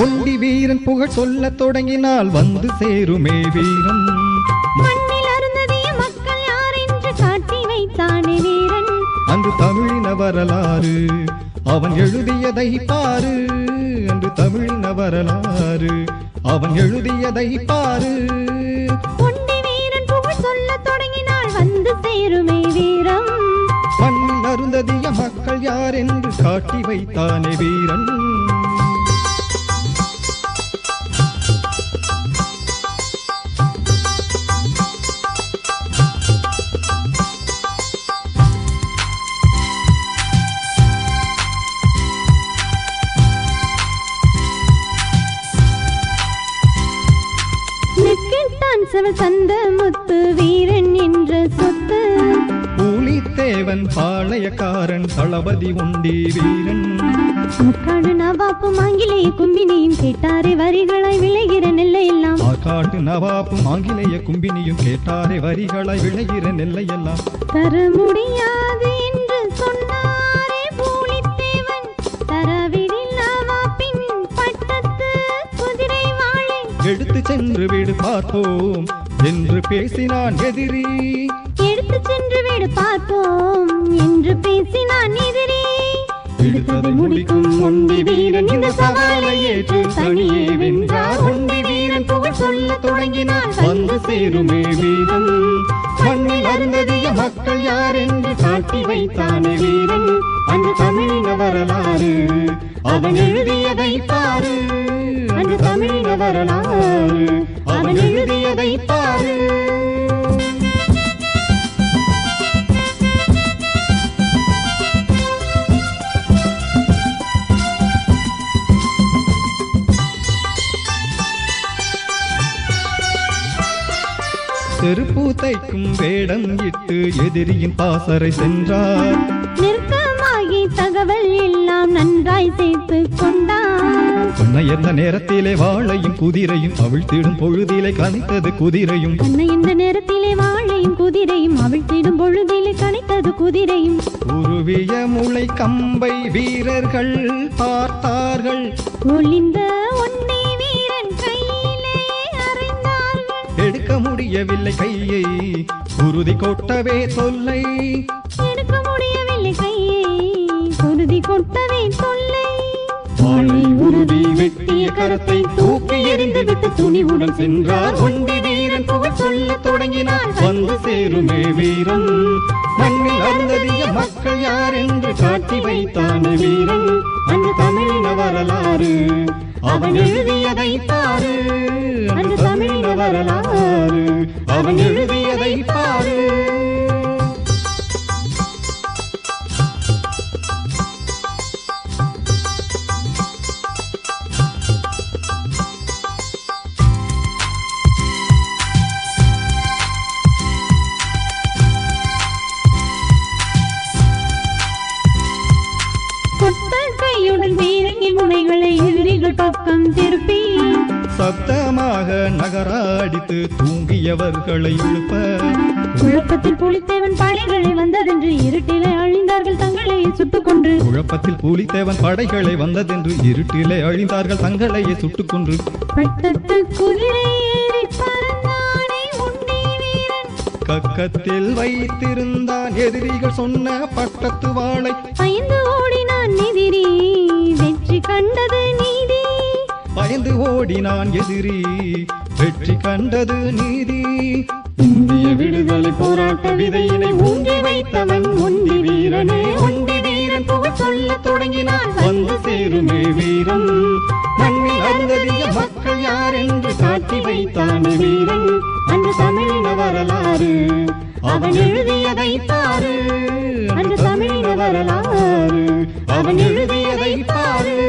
ஒண்டி வீரன் புகழ் சொல்லத் தொடங்கினால் வந்து சேருமே வீரம் மண்ணில் அருந்ததிய மக்கள் யார் என்று காட்டி வைத்தானே வீரன். அன்று தமிழின வரலாறு அவன் எழுதியதை பாரு. அன்று தமிழின வரலாறு அவன் எழுதியதை பாரு. ஒண்டி வீரன் புகழ் சொல்லத் தொடங்கினால் வந்து சேருமே வீரம். மண்ணில் அருந்ததிய மக்கள் யார் என்று காட்டி வைத்தானே வீரன். நெக்கிட்டான் செவல் தந்த முத்து வீரன் என்ற சொத்து. பூலித்தேவன் பாளையக்காரன் தளபதி உண்டி வீரன். முக்காடு நவாப்பும் ஆங்கிலேய கும்பினியும் கேட்டாரே வரிகளை விளைகிற நெல்லை எல்லாம் ஆற்காட்டு நவாப்பும் ஆங்கிலேய கும்பினியும் கேட்டாரே வரிகளாய் விளைகிற நெல்லையெல்லாம். தர முடியாது என்று எடுத்து சென்று வீடு பார்ப்போம். என்று பேசினான் எதிரி. எடுத்து சென்று விடு பார்ப்போம். என்று பேசினான் எதிரி. எடுத்ததை முடிக்கும் ஒண்டி வீரன் இந்த சவாலை ஏற்று தனியே வென்றார். ஒண்டி வீரன் புகழ் சொல்ல தொடங்கினார். வந்து சேருமே வீரம் மண்ணில் அருந்ததிய மக்கள் யார் என்று காட்டி வைத்தானே வீரன். அந்த தமிழின வரலாறு. அவன் எழுதியதை பாரு. அந்த தமிழின வரலாறு. அவன் எழுதியதை பாரு. செருப்பு தைக்கும் வேடம் இட்டு எதிரியின் பாசறை சென்றார். தகவல் எல்லாம் நன்றாய் சேர்த்து கொண்டான். சொன்ன எந்த நேரத்திலே வாளையும் குதிரையும் அவிழ்த்திடும் பொழுதிலே கனித்தது குதிரையும். கண்ணை இந்த நேரத்திலே வாழையும் குதிரையும் அவிழ்த்திடும் பொழுதிலே கனைத்தது குதிரையும். உருவிய முளை கம்பை வீரர்கள் பார்த்தார்கள். ஒளிந்த ஒன்னே வீரன் கையிலே அறைந்தார்கள். எடுக்க முடியவில்லை கையை. குருதி கொட்டவே தொல்லை. எடுக்க கொட்டவே தொல்லை. வாளை உருவி வெட்டிய கரத்தை தூக்கி எறிந்து விட்டு துணிவுடன் சென்றார். ஒண்டி வீரன் புகழ் சொல்ல தொடங்கினார். வந்து சேருமே வீரம் மண்ணில் அருந்ததிய மக்கள் யார் என்று காட்டி வைத்தான வீரன். அந்த தமிழின வரலாறு அவன் எழுதியதை பாரு. அந்த தமிழின வரலாறு அவன் எழுதியதை பாரு. முனைகளை எதிரிகள் பக்கம் திருப்பி சப்தமாக நகராடித்து தூங்கியவர்களை எழுப்ப குழப்பத்தில் புலித்தேவன் படைகளை வந்ததென்று இருட்டிலே அழிந்தார்கள் தங்களையே சுட்டுக் கொன்று. குழப்பத்தில் பூலித்தேவன் படைகளை வந்ததென்று இருட்டிலே அழிந்தார்கள் தங்களையே சுட்டுக் கொன்று. பட்டத்து குதிரை கக்கத்தில் வைத்திருந்தான் எதிரிகள் சொன்ன பட்டத்து வாளை. பயந்து பயந்து ஓடினான் எதிரி. வெற்றி கண்டது நீதி. இந்திய விடுதலை போராட்ட விதையினை ஊன்றி வைத்தவன் ஒண்டி வீரனே. ஒண்டி வீரன் புகழ் சொல்ல தொடங்கினான் வந்து சேருமே வீரம் மண்ணில் அருந்ததிய மக்கள் யார் என்று காட்டி வைத்தான் வீரன். அந்த தமிழின வரலாறு. அவன் எழுதியதை பாரு. அந்த தமிழின வரலாறு. அவன் எழுதியதை பாரு.